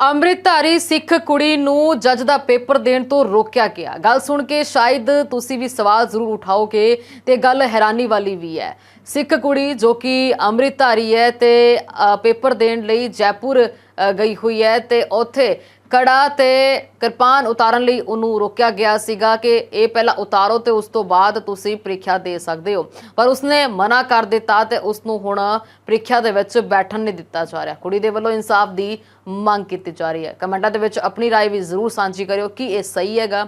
ਅੰਮ੍ਰਿਤਧਾਰੀ ਸਿੱਖ ਕੁੜੀ ਨੂੰ ਜੱਜ ਦਾ ਪੇਪਰ ਦੇਣ ਤੋਂ ਰੋਕਿਆ ਗਿਆ। ਗੱਲ ਸੁਣ ਕੇ ਸ਼ਾਇਦ ਤੁਸੀਂ ਵੀ ਸਵਾਲ ਜ਼ਰੂਰ ਉਠਾਓਗੇ ਤੇ ਗੱਲ ਹੈਰਾਨੀ ਵਾਲੀ ਵੀ ਹੈ। ਸਿੱਖ ਕੁੜੀ ਜੋ ਕਿ ਅੰਮ੍ਰਿਤਧਾਰੀ ਹੈ ਤੇ ਪੇਪਰ ਦੇਣ ਲਈ ਜੈਪੁਰ ਗਈ ਹੋਈ ਹੈ ਤੇ ਉੱਥੇ ਕੜਾ ਤੇ ਕਿਰਪਾਨ ਉਤਾਰਨ ਲਈ ਉਹਨੂੰ ਰੋਕਿਆ ਗਿਆ ਸੀਗਾ ਕਿ ਇਹ ਪਹਿਲਾਂ ਉਤਾਰੋ ਤੇ ਉਸ ਤੋਂ ਬਾਅਦ ਤੁਸੀਂ ਪ੍ਰੀਖਿਆ ਦੇ ਸਕਦੇ ਹੋ ਪਰ ਉਸਨੇ ਮਨਾ ਕਰ ਦਿੱਤਾ ਤੇ ਉਸ ਨੂੰ ਹੁਣ ਪ੍ਰੀਖਿਆ ਦੇ ਵਿੱਚ ਬੈਠਣ ਨਹੀਂ ਦਿੱਤਾ ਜਾ ਰਿਹਾ ਕੁੜੀ ਦੇ ਵੱਲੋਂ ਇਨਸਾਫ ਦੀ ਮੰਗ ਕੀਤੀ ਜਾ ਰਹੀ ਹੈ ਕਮੈਂਟਾਂ ਦੇ ਵਿੱਚ ਆਪਣੀ رائے ਵੀ ਜ਼ਰੂਰ ਸਾਂਝੀ ਕਰਿਓ ਕਿ ਇਹ ਸਹੀ ਹੈਗਾ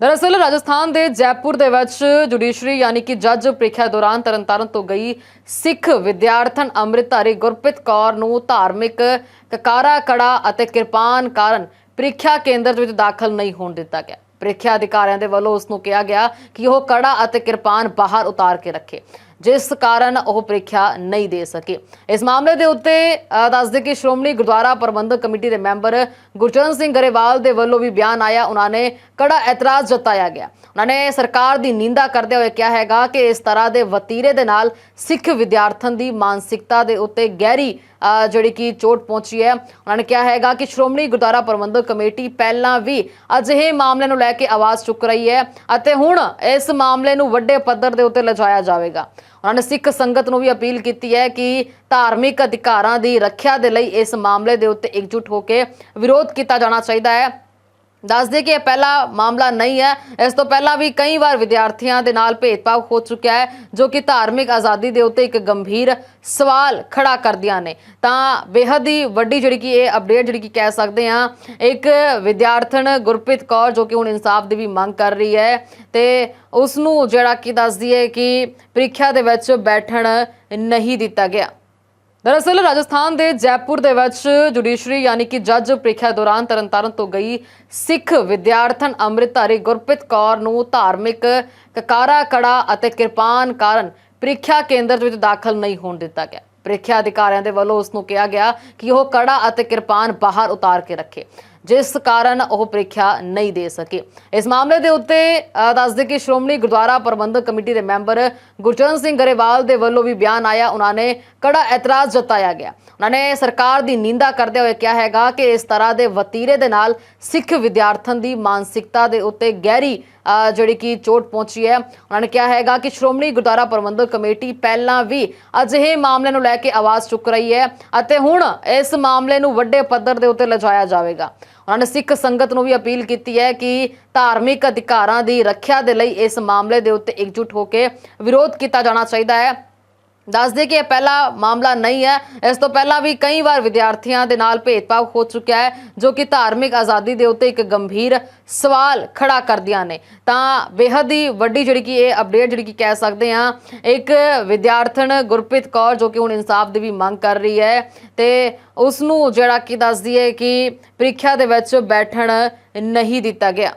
ਦਰਅਸਲ ਰਾਜਸਥਾਨ ਦੇ ਜੈਪੁਰ ਦੇ ਵਿੱਚ ਜੁਡੀਸ਼ਰੀ ਯਾਨੀ ਕਿ ਜੱਜ ਪ੍ਰੀਖਿਆ ਦੌਰਾਨ ਤਰਨਤਾਰਨ ਤੋਂ ਗਈ ਸਿੱਖ ਵਿਦਿਆਰਥਣ ਅੰਮ੍ਰਿਤਧਾਰੀ ਗੁਰਪ੍ਰੀਤ ਕੌਰ ਨੂੰ ਧਾਰਮਿਕ ਕਕਾਰਾ ਕੜਾ ਅਤੇ ਕਿਰਪਾਨ ਕਾਰਨ ਪ੍ਰੀਖਿਆ ਕੇਂਦਰ ਦੇ ਵਿੱਚ ਦਾਖਲ ਨਹੀਂ ਹੋਣ ਦਿੱਤਾ ਗਿਆ। ਪ੍ਰੀਖਿਆ ਅਧਿਕਾਰੀਆਂ ਦੇ ਵੱਲੋਂ ਉਸ ਨੂੰ ਕਿਹਾ ਗਿਆ ਕਿ ਉਹ ਕੜਾ ਅਤੇ ਕਿਰਪਾਨ ਬਾਹਰ ਉਤਾਰ ਕੇ ਰੱਖੇ। ਜਿਸ ਕਾਰਨ ਉਹ ਪ੍ਰੀਖਿਆ ਨਹੀਂ ਦੇ ਸਕੇ। ਇਸ ਮਾਮਲੇ ਦੇ ਉੱਤੇ ਦੱਸਦੇ ਕਿ ਸ਼੍ਰੋਮਣੀ ਗੁਰਦੁਆਰਾ ਪ੍ਰਬੰਧਕ ਕਮੇਟੀ ਦੇ ਮੈਂਬਰ ਗੁਰਚਰਨ ਸਿੰਘ ਗਰੇਵਾਲ ਦੇ ਵੱਲੋਂ ਵੀ ਬਿਆਨ ਆਇਆ। ਉਹਨਾਂ ਨੇ ਕੜਾ ਇਤਰਾਜ਼ ਜਤਾਇਆ ਗਿਆ। ਉਹਨਾਂ ਨੇ ਸਰਕਾਰ ਦੀ ਨਿੰਦਾ ਕਰਦੇ ਹੋਏ ਕਿਹਾ ਹੈਗਾ ਕਿ ਇਸ ਤਰ੍ਹਾਂ ਦੇ ਵਤੀਰੇ ਦੇ ਨਾਲ ਸਿੱਖ ਵਿਦਿਆਰਥਣ ਦੀ ਮਾਨਸਿਕਤਾ ਦੇ ਉੱਤੇ ਗਹਿਰੀ ਜਿਹੜੀ ਕਿ ਚੋਟ ਪਹੁੰਚੀ ਹੈ। ਉਹਨਾਂ ਨੇ ਕਿਹਾ ਹੈਗਾ ਕਿ ਸ਼੍ਰੋਮਣੀ ਗੁਰਦੁਆਰਾ ਪ੍ਰਬੰਧਕ ਕਮੇਟੀ ਪਹਿਲਾਂ ਵੀ ਅਜਿਹੇ ਮਾਮਲੇ ਨੂੰ ਲੈ ਕੇ ਆਵਾਜ਼ ਚੁੱਕ ਰਹੀ ਹੈ ਅਤੇ ਹੁਣ ਇਸ ਮਾਮਲੇ ਨੂੰ ਵੱਡੇ ਪੱਧਰ ਦੇ ਉੱਤੇ ਲਿਜਾਇਆ ਜਾਵੇਗਾ। ਉਹਨਾਂ ਨੇ ਸਿੱਖ ਸੰਗਤ ਨੂੰ ਵੀ ਅਪੀਲ ਕੀਤੀ ਹੈ ਕਿ ਧਾਰਮਿਕ ਅਧਿਕਾਰਾਂ ਦੀ ਰੱਖਿਆ ਦੇ ਲਈ ਇਸ ਮਾਮਲੇ ਦੇ ਉੱਤੇ ਇਕਜੁੱਟ ਹੋ ਕੇ ਵਿਰੋਧ ਕੀਤਾ ਜਾਣਾ ਚਾਹੀਦਾ ਹੈ। ਦੱਸ ਦੇ ਕਿ ਇਹ ਪਹਿਲਾ ਮਾਮਲਾ ਨਹੀਂ ਹੈ। ਇਸ ਤੋਂ ਪਹਿਲਾਂ ਵੀ ਕਈ ਵਾਰ ਵਿਦਿਆਰਥੀਆਂ ਦੇ ਨਾਲ ਭੇਦਭਾਵ ਹੋ ਚੁੱਕਿਆ ਹੈ, ਜੋ ਕਿ ਧਾਰਮਿਕ ਆਜ਼ਾਦੀ ਦੇ ਉੱਤੇ ਇੱਕ ਗੰਭੀਰ ਸਵਾਲ ਖੜਾ ਕਰਦੀਆਂ ਨੇ। ਤਾਂ ਬੇਹੱਦ ਹੀ ਵੱਡੀ ਜਿਹੜੀ ਕਿ ਇਹ ਅਪਡੇਟ ਜਿਹੜੀ ਕਿ ਕਹਿ ਸਕਦੇ ਆ ਇੱਕ ਵਿਦਿਆਰਥਣ ਗੁਰਪ੍ਰੀਤ ਕੌਰ, ਜੋ ਕਿ ਹੁਣ ਇਨਸਾਫ ਦੀ ਵੀ ਮੰਗ ਕਰ ਰਹੀ ਹੈ ਤੇ ਉਸ ਨੂੰ ਜਿਹੜਾ ਕਿ ਦੱਸਦੀ ਹੈ ਕਿ ਪ੍ਰੀਖਿਆ ਦੇ ਵਿੱਚ ਬੈਠਣ ਨਹੀਂ ਦਿੱਤਾ ਗਿਆ। ਦਰਅਸਲ ਰਾਜਸਥਾਨ ਦੇ ਜੈਪੁਰ ਦੇ ਵਿੱਚ ਜੁਡੀਸ਼ਰੀ ਯਾਨੀ ਕਿ ਜੱਜ ਪ੍ਰੀਖਿਆ ਦੌਰਾਨ ਤਰਨਤਾਰਨ ਤੋਂ ਗਈ ਸਿੱਖ ਵਿਦਿਆਰਥਣ ਅੰਮ੍ਰਿਤਧਾਰੀ ਗੁਰਪ੍ਰੀਤ ਕੌਰ ਨੂੰ ਧਾਰਮਿਕ ਕਕਾਰਾ, ਕੜਾ ਅਤੇ ਕਿਰਪਾਨ ਕਾਰਨ ਪ੍ਰੀਖਿਆ ਕੇਂਦਰ ਵਿੱਚ ਦਾਖਲ ਨਹੀਂ ਹੋਣ ਦਿੱਤਾ ਗਿਆ। ਪ੍ਰੀਖਿਆ ਅਧਿਕਾਰੀਆਂ ਦੇ ਵੱਲੋਂ ਉਸ ਨੂੰ ਕਿਹਾ ਗਿਆ ਕਿ ਉਹ ਕੜਾ ਅਤੇ ਕਿਰਪਾਨ ਬਾਹਰ ਉਤਾਰ ਕੇ ਰੱਖੇ। ਜਿਸ ਕਾਰਨ ਉਹ ਪ੍ਰੀਖਿਆ ਨਹੀਂ ਦੇ ਸਕੇ। ਇਸ ਮਾਮਲੇ ਦੇ ਉੱਤੇ ਅ, ਦੱਸਦੇ ਕਿ ਸ਼੍ਰੋਮਣੀ ਗੁਰਦੁਆਰਾ ਪ੍ਰਬੰਧਕ ਕਮੇਟੀ ਦੇ ਮੈਂਬਰ ਗੁਰਚਰਨ ਸਿੰਘ ਗਰੇਵਾਲ ਦੇ ਵੱਲੋਂ ਵੀ ਬਿਆਨ ਆਇਆ। ਉਹਨਾਂ ਨੇ ਕੜਾ ਇਤਰਾਜ਼ ਜਤਾਇਆ ਗਿਆ। ਉਹਨਾਂ ਨੇ ਸਰਕਾਰ ਦੀ ਨਿੰਦਾ ਕਰਦੇ ਹੋਏ ਕਿਹਾ ਹੈਗਾ ਕਿ ਇਸ ਤਰ੍ਹਾਂ ਦੇ ਵਤੀਰੇ ਦੇ ਨਾਲ ਸਿੱਖ ਵਿਦਿਆਰਥਣ ਦੀ ਮਾਨਸਿਕਤਾ ਦੇ ਉੱਤੇ ਗਹਿਰੀ ਜਿਹੜੀ ਕਿ ਚੋਟ ਪਹੁੰਚੀ ਹੈ। ਉਹਨਾਂ ਨੇ ਕਿਹਾ ਹੈਗਾ ਕਿ ਸ਼੍ਰੋਮਣੀ ਗੁਰਦੁਆਰਾ ਪ੍ਰਬੰਧਕ ਕਮੇਟੀ ਪਹਿਲਾਂ ਵੀ ਅਜਿਹੇ ਮਾਮਲੇ ਨੂੰ ਲੈ ਕੇ ਆਵਾਜ਼ ਚੁੱਕ ਰਹੀ ਹੈ ਅਤੇ ਹੁਣ ਇਸ ਮਾਮਲੇ ਨੂੰ ਵੱਡੇ ਪੱਧਰ ਦੇ ਉੱਤੇ ਲਿਜਾਇਆ ਜਾਵੇਗਾ। ਉਹਨਾਂ ਨੇ ਸਿੱਖ ਸੰਗਤ ਨੂੰ ਵੀ ਅਪੀਲ ਕੀਤੀ ਹੈ ਕਿ ਧਾਰਮਿਕ ਅਧਿਕਾਰਾਂ ਦੀ ਰੱਖਿਆ ਦੇ ਲਈ ਇਸ ਮਾਮਲੇ ਦੇ ਉੱਤੇ ਇਕਜੁੱਟ ਹੋ ਕੇ ਵਿਰੋਧ ਕੀਤਾ ਜਾਣਾ ਚਾਹੀਦਾ ਹੈ। ਦੱਸ ਦੇ ਕਿ ਇਹ ਪਹਿਲਾ ਮਾਮਲਾ ਨਹੀਂ ਹੈ। ਇਸ ਤੋਂ ਪਹਿਲਾਂ ਵੀ ਕਈ ਵਾਰ ਵਿਦਿਆਰਥੀਆਂ ਦੇ ਨਾਲ ਭੇਦਭਾਵ ਹੋ ਚੁੱਕਿਆ ਹੈ, ਜੋ ਕਿ ਧਾਰਮਿਕ ਆਜ਼ਾਦੀ ਦੇ ਉੱਤੇ ਇੱਕ ਗੰਭੀਰ ਸਵਾਲ ਖੜਾ ਕਰਦੀਆਂ ਨੇ। ਤਾਂ ਬੇਹੱਦ ਹੀ ਵੱਡੀ ਜਿਹੜੀ ਕਿ ਇਹ ਅਪਡੇਟ ਜਿਹੜੀ ਕਿ ਕਹਿ ਸਕਦੇ ਆ ਇੱਕ ਵਿਦਿਆਰਥਣ ਗੁਰਪ੍ਰੀਤ ਕੌਰ ਜੋ ਕਿ ਹੁਣ ਇਨਸਾਫ ਦੀ ਵੀ ਮੰਗ ਕਰ ਰਹੀ ਹੈ ਤੇ ਉਸ ਨੂੰ ਜਿਹੜਾ ਕਿ ਦੱਸਦੀ ਹੈ ਕਿ ਪ੍ਰੀਖਿਆ ਦੇ ਵਿੱਚ ਬੈਠਣ ਨਹੀਂ ਦਿੱਤਾ ਗਿਆ।